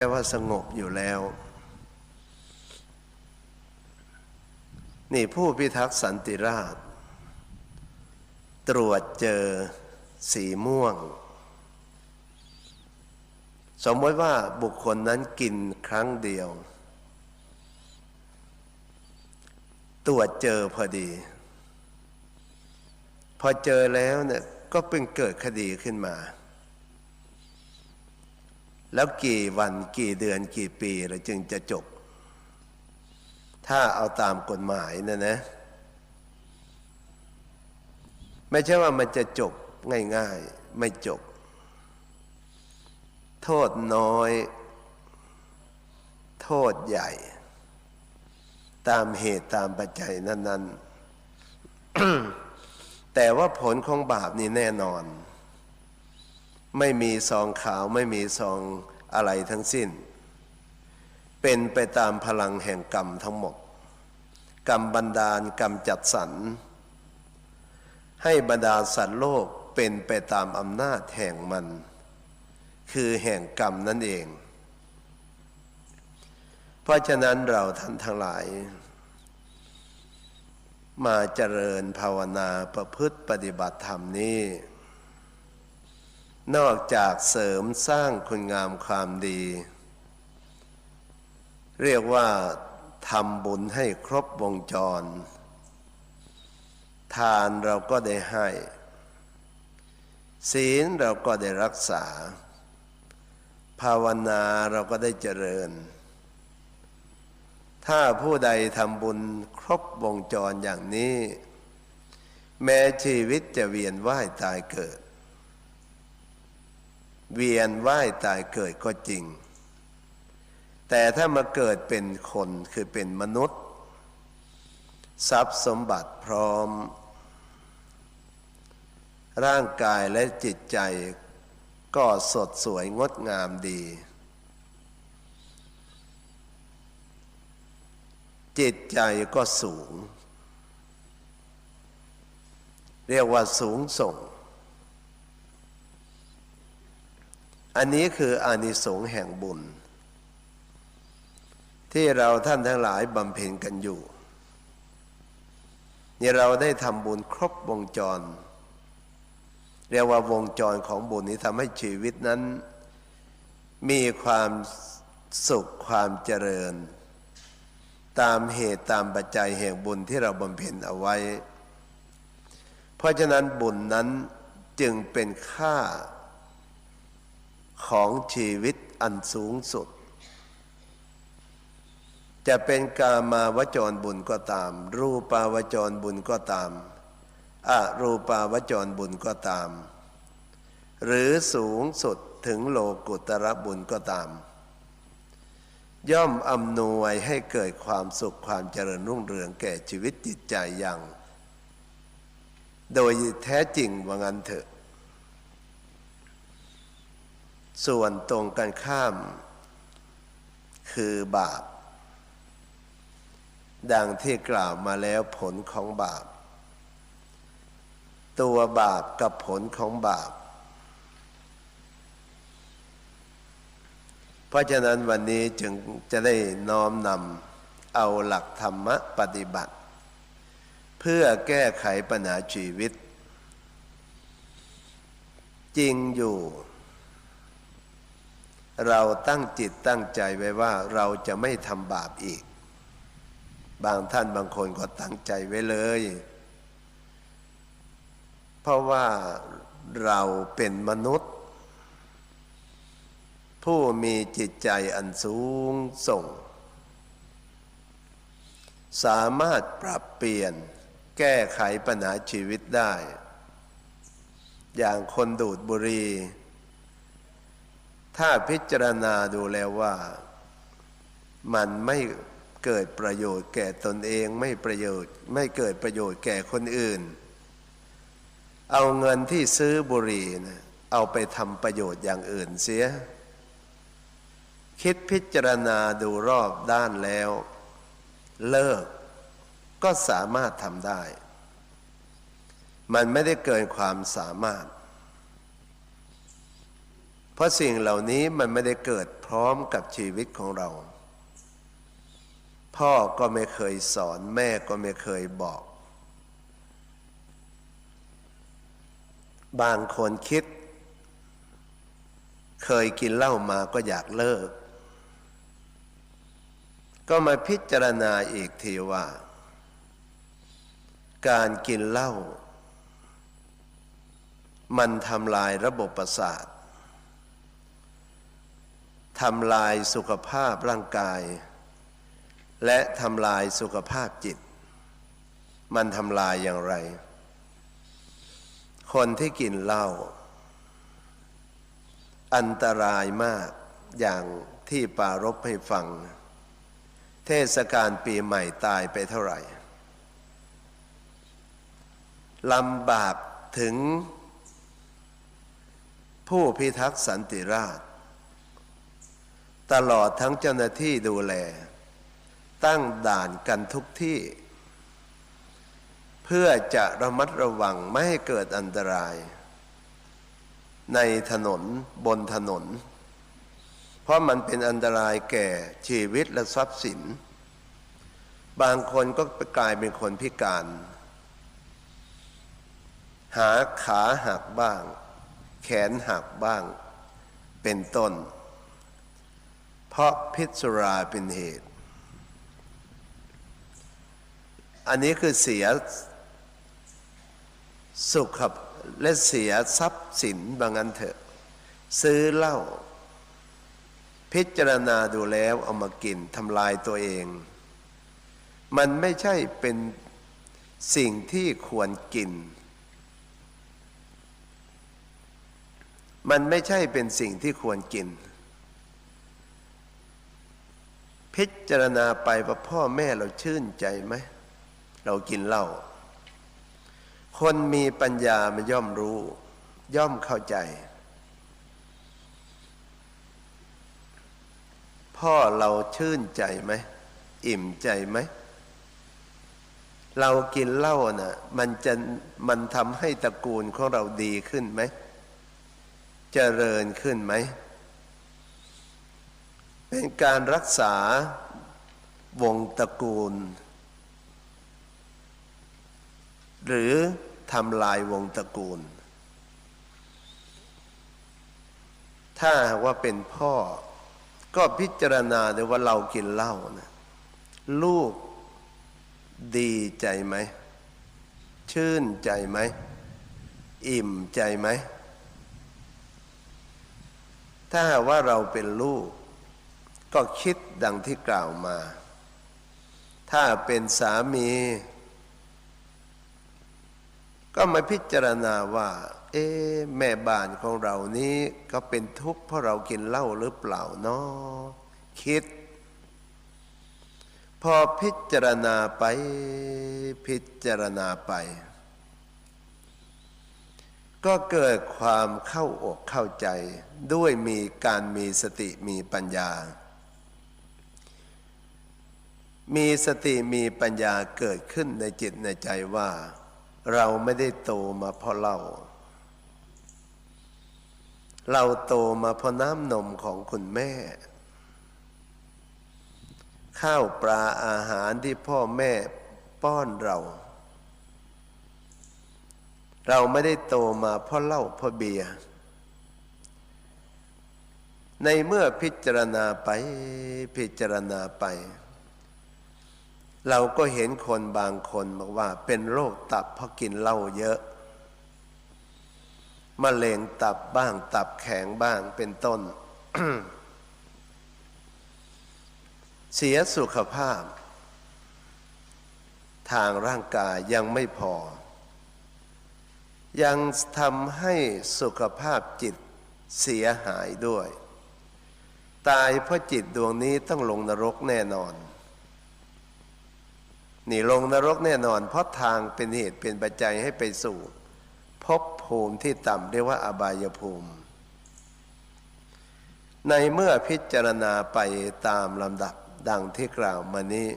แปลว่าสงบอยู่แล้ว นี่ผู้พิทักษ์สันติราษตรวจเจอสีม่วง สมมติว่าบุคคลนั้นกินครั้งเดียว ตรวจเจอพอดี พอเจอแล้วเนี่ยก็เป็นเกิดคดีขึ้นมา แล้วกี่วันกี่เดือนกี่ปีเราจึงจะจบ ถ้าเอาตามกฎหมายนะนะ ไม่ใช่ว่ามันจะจบง่ายๆ ไม่จบ โทษน้อย โทษใหญ่ ตามเหตุตามปัจจัยนั้น ๆ แต่ว่าผลของบาปนี่แน่นอน ไม่มีซองขาวไม่มีซองอะไรทั้งสิ้น เป็นไปตามพลังแห่งกรรมทั้งหมด กรรมบันดาลกรรมจัดสรรให้บรรดาสัตว์โลกเป็นไปตามอำนาจแห่งมัน คือแห่งกรรมนั่นเอง เพราะฉะนั้นเราท่านทั้งหลาย มาเจริญภาวนาประพฤติปฏิบัติธรรมนี้ นอกจากเสริมสร้างคุณงามความดี เรียกว่าทำบุญให้ครบวงจร ทานเราก็ได้ให้ ศีลเราก็ได้รักษา ภาวนาเราก็ได้เจริญ ถ้าผู้ใดทำบุญครบวงจรอย่างนี้ แม้ชีวิตจะเวียนว่ายตายเกิด เวียนว่ายตายเกิดก็จริง แต่ถ้ามาเกิดเป็นคนคือเป็นมนุษย์ ทรัพย์สมบัติพร้อม ร่างกายและจิตใจก็สดสวยงดงามดี จิตใจก็สูง เรียกว่าสูงส่ง อันนี้คืออานิสงส์แห่งบุญ ที่เราท่านทั้งหลายบำเพ็ญกันอยู่นี่เราได้ทำบุญครบวงจร เรียกว่าวงจรของบุญนี้ทำให้ชีวิตนั้น มีความสุขความเจริญ ตามเหตุตามปัจจัยแห่งบุญที่เราบำเพ็ญเอาไว้ เพราะฉะนั้นบุญนั้นจึงเป็นค่า ของชีวิตอันสูงสุด จะเป็นกามาวจรบุญก็ตาม รูปาวจรบุญก็ตามอะรูปาวจรบุญก็ตาม หรือสูงสุดถึงโลกุตระบุญก็ตาม ย่อมอำนวยให้เกิดความสุขความเจริญรุ่งเรืองแก่ชีวิตจิตใจอย่าง โดยแท้จริงว่างั้นเถอะ ส่วนตรงกันข้าม คือบาป ดังที่กล่าวมาแล้วผลของบาป ตัวบาปกับผลของบาป เพราะฉะนั้นวันนี้จึงจะได้น้อมนำเอาหลักธรรมะปฏิบัติ เพื่อแก้ไขปัญหาชีวิต จริงอยู่ เราตั้งจิตตั้งใจไว้ว่าเราจะไม่ทำบาปอีก บางท่านบางคนก็ตั้งใจไว้เลย เพราะว่าเราเป็นมนุษย์ ผู้มีจิตใจอันสูงส่ง สามารถปรับเปลี่ยนแก้ไขปัญหาชีวิตได้ อย่างคนดูดบุหรี่ ถ้าพิจารณาดูแล้วว่า มันไม่เกิดประโยชน์แก่ตนเองไม่ประโยชน์ ไม่เกิดประโยชน์แก่คนอื่น เอาเงินที่ซื้อบุหรี่นะเอาไปทำประโยชน์อย่างอื่นเสีย คิดพิจารณาดูรอบด้านแล้ว เลิกก็สามารถทำได้ มันไม่ได้เกินความสามารถ เพราะสิ่งเหล่านี้มันไม่ได้เกิดพร้อมกับชีวิตของเรา พ่อก็ไม่เคยสอนแม่ก็ไม่เคยบอก บางคนคิด เคยกินเหล้ามาก็อยากเลิก ก็มาพิจารณาอีกทีว่า การกินเหล้ามันทำลายระบบประสาท ทำลายสุขภาพร่างกาย และทำลายสุขภาพจิต มันทำลายอย่างไร คนที่กินเหล้าอันตรายมากอย่างที่ปารบให้ฟัง เทศกาลปีใหม่ตายไปเท่าไหร่ลำบากถึงผู้พิทักษ์สันติราษฎร์ ตลอดทั้งเจ้าหน้าที่ดูแล ตั้งด่านกันทุกที่ เพื่อจะระมัดระวังไม่ให้เกิดอันตราย ในถนนบนถนน เพราะมันเป็นอันตรายแก่ชีวิตและทรัพย์สิน บางคนก็กลายเป็นคนพิการ หาขาหักบ้าง แขนหักบ้าง เป็นต้น ราะพิษสุราเป็นเหตุ อันนี้คือเสียสุขและเสียทรัพย์สินบางอันเถอะ ซื้อเหล้าพิจารณาดูแล้วเอามากินทำลายตัวเอง มันไม่ใช่เป็นสิ่งที่ควรกิน มันไม่ใช่เป็นสิ่งที่ควรกิน พิจารณาไปว่าพ่อแม่เราชื่นใจไหม เรากินเหล้าคนมีปัญญามันย่อมรู้ ย่อมเข้าใจ พ่อเราชื่นใจไหม อิ่มใจไหม เรากินเหล้านะ่ะ มันจะมันทำให้ตระกูลของเราดีขึ้นไหมเจริญขึ้นไหม เป็นการรักษาวงตระกูล หรือทำลายวงตระกูล ถ้าว่าเป็นพ่อ ก็พิจารณาเลยว่าเรากินเหล้านะลูกดีใจไหม ชื่นใจไหม อิ่มใจไหม ถ้าว่าเราเป็นลูก ก็คิดดังที่กล่าวมา ถ้าเป็นสามี ก็มาพิจารณาว่า เอ๊แม่บ้านของเรานี้ก็เป็นทุกข์เพราะเรากินเหล้าหรือเปล่าเนาะคิด พอพิจารณาไปพิจารณาไป ก็เกิดความเข้าอกเข้าใจด้วยมีการมีสติมีปัญญา มีสติมีปัญญาเกิดขึ้นในจิตในใจว่า เราไม่ได้โตมาเพราะเราเราโตมาเพราะน้ำนมของคุณแม่ ข้าวปลาอาหารที่พ่อแม่ป้อนเรา เราไม่ได้โตมาเพราะเหล้าเพราะเบียร์ในเมื่อพิจารณาไปพิจารณาไป เราก็เห็นคนบางคนบอกว่า เป็นโรคตับเพราะกินเหล้าเยอะมะเร็งตับบ้าง ตับแข็งบ้างเป็นต้น เสียสุขภาพ ทางร่างกายยังไม่พอ ยังทำให้สุขภาพจิตเสียหายด้วย ตายเพราะจิตดวงนี้ต้องลงนรกแน่นอน นี่ลงนรกแน่นอน เพราะทางเป็นเหตุเป็นปัจจัยให้ไปสู่ภพภูมิที่ต่ำเรียกว่าอบายภูมิ ในเมื่อพิจารณาไปตามลำดับดังที่กล่าวมานี้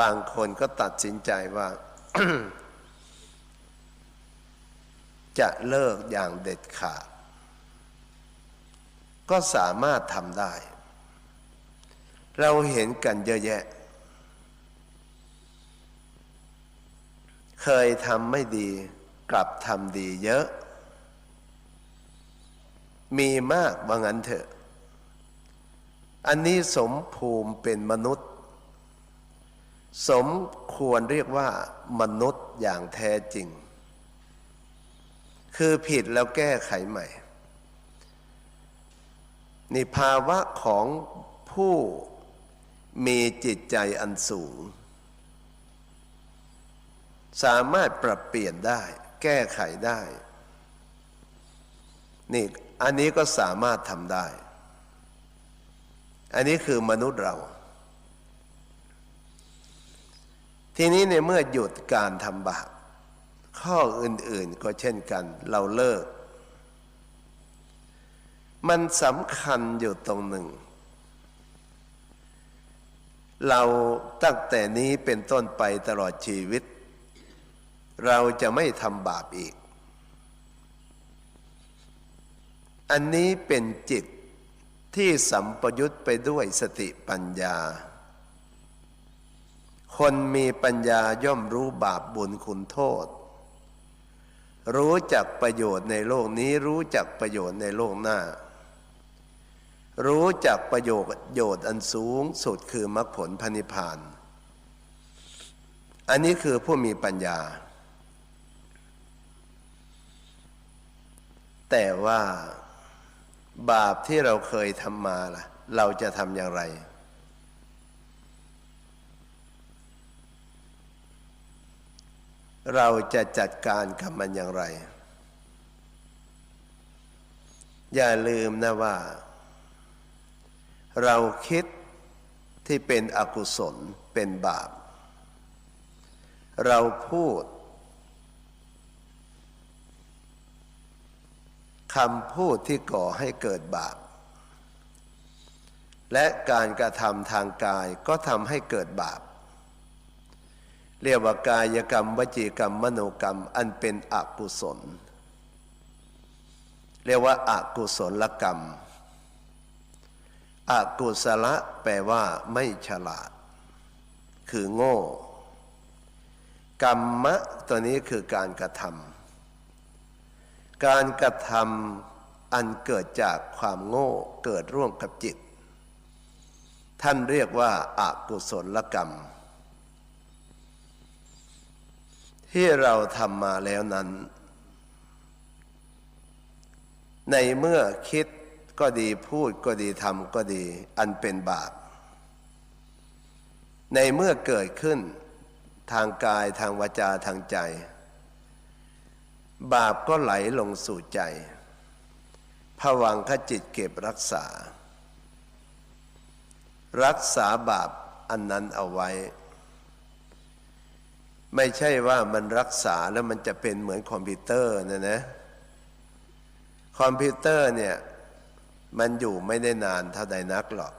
บางคนก็ตัดสินใจว่า จะเลิกอย่างเด็ดขาด ก็สามารถทำได้ เราเห็นกันเยอะแยะ เคยทำไม่ดี กลับทำดีเยอะ มีมากว่างั้นเถอะ อันนี้สมภูมิเป็นมนุษย์ สมควรเรียกว่ามนุษย์อย่างแท้จริง คือผิดแล้วแก้ไขใหม่นี่ภาวะของผู้มีจิตใจอันสูง สามารถปรับเปลี่ยนได้ แก้ไขได้ นี่อันนี้ก็สามารถทำได้ อันนี้คือมนุษย์เรา ทีนี้ในเมื่อหยุดการทำบาปข้ออื่น ๆก็เช่นกัน เราเลิก มันสำคัญอยู่ตรงหนึ่ง เราตั้งแต่นี้เป็นต้นไปตลอดชีวิต เราจะไม่ทำบาปอีก อันนี้เป็นจิตที่สัมปยุตไปด้วยสติปัญญา คนมีปัญญาย่อมรู้บาปบุญคุณโทษ รู้จักประโยชน์ในโลกนี้รู้จักประโยชน์ในโลกหน้า รู้จักประโยชน์โยชน์อันสูงสุดคือมรรคผลพระนิพพาน อันนี้คือผู้มีปัญญา แต่ว่าบาปที่เราเคยทำมาล่ะ เราจะทำอย่างไร เราจะจัดการกับมันอย่างไร อย่าลืมนะว่า เราคิดที่เป็นอกุศลเป็นบาป เราพูด คำพูดที่ก่อให้เกิดบาป และการกระทำทางกายก็ทำให้เกิดบาป เรียกว่ากายกรรม วจีกรรม มโนกรรม อันเป็นอกุศล เรียกว่าอากุศลกรรมอากุศลแปลว่าไม่ฉลาด คือโง่ กรรมะตัวนี้คือการกระทำ การกระทำอันเกิดจากความโง่เกิดร่วมกับจิต ท่านเรียกว่าอากุศลกรรม ที่เราทำมาแล้วนั้น ในเมื่อคิดก็ดีพูดก็ดีทำก็ดีอันเป็นบาป ในเมื่อเกิดขึ้นทางกายทางวาจาทางใจ บาปก็ไหลลงสู่ใจผวังขจิตเก็บรักษา รักษาบาปอันนั้นเอาไว้ ไม่ใช่ว่ามันรักษาแล้วมันจะเป็นเหมือนคอมพิวเตอร์นะนะ คอมพิวเตอร์เนี่ย มันอยู่ไม่ได้นานเท่าใดนักหรอก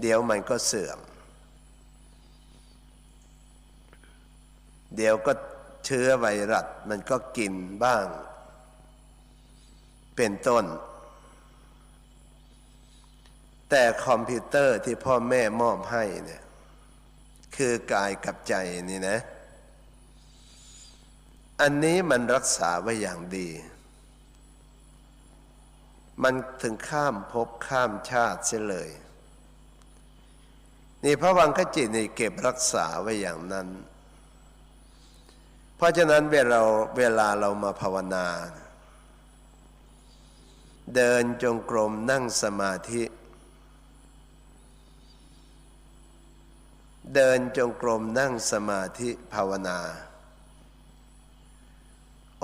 เดี๋ยวมันก็เสื่อม เดี๋ยวก็ เชื้อไวรัสมันก็กินบ้าง เป็นต้น แต่คอมพิวเตอร์ที่พ่อแม่มอบให้เนี่ยคือกายกับใจนี่นะ อันนี้มันรักษาไว้อย่างดี มันถึงข้ามภพข้ามชาติเสียเลย นี่พระวังคจิตนี่เก็บรักษาไว้อย่างนั้น เพราะฉะนั้นเวลาเวลาเรามาภาวนา เดินจงกรมนั่งสมาธิ เดินจงกรมนั่งสมาธิภาวนา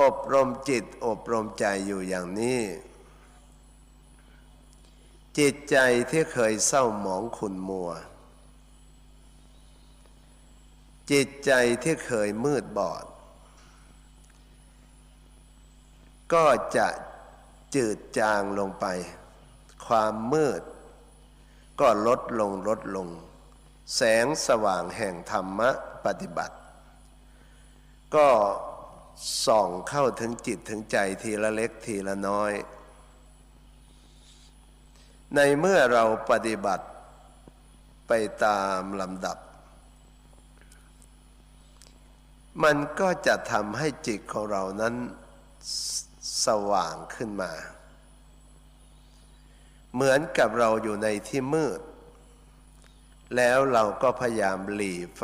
อบรมจิตอบรมใจอยู่อย่างนี้ จิตใจที่เคยเศร้าหมองขุนมัว จิตใจที่เคยมืดบอด ก็จะจืดจางลงไป ความมืด ก็ลดลงลดลง แสงสว่างแห่งธรรมะปฏิบัติ ก็ส่องเข้าถึงจิตถึงใจทีละเล็กทีละน้อย ในเมื่อเราปฏิบัติไปตามลำดับ มันก็จะทำให้จิตของเรานั้น สว่างขึ้นมา เหมือนกับเราอยู่ในที่มืด แล้วเราก็พยายามหลีไฟ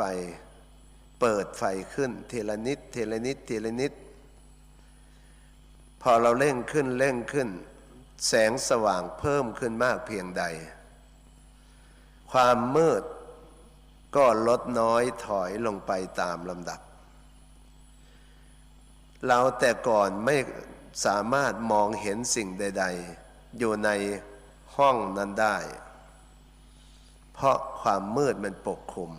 เปิดไฟขึ้นทีละนิดทีละนิดทีละนิด พอเราเร่งขึ้นเร่งขึ้น แสงสว่างเพิ่มขึ้นมากเพียงใด ความมืดก็ลดน้อยถอยลงไปตามลำดับ เราแต่ก่อนไม่ สามารถมองเห็นสิ่งใด ๆ อยู่ในห้องนั้นได้ เพราะความมืดมันปกคลุม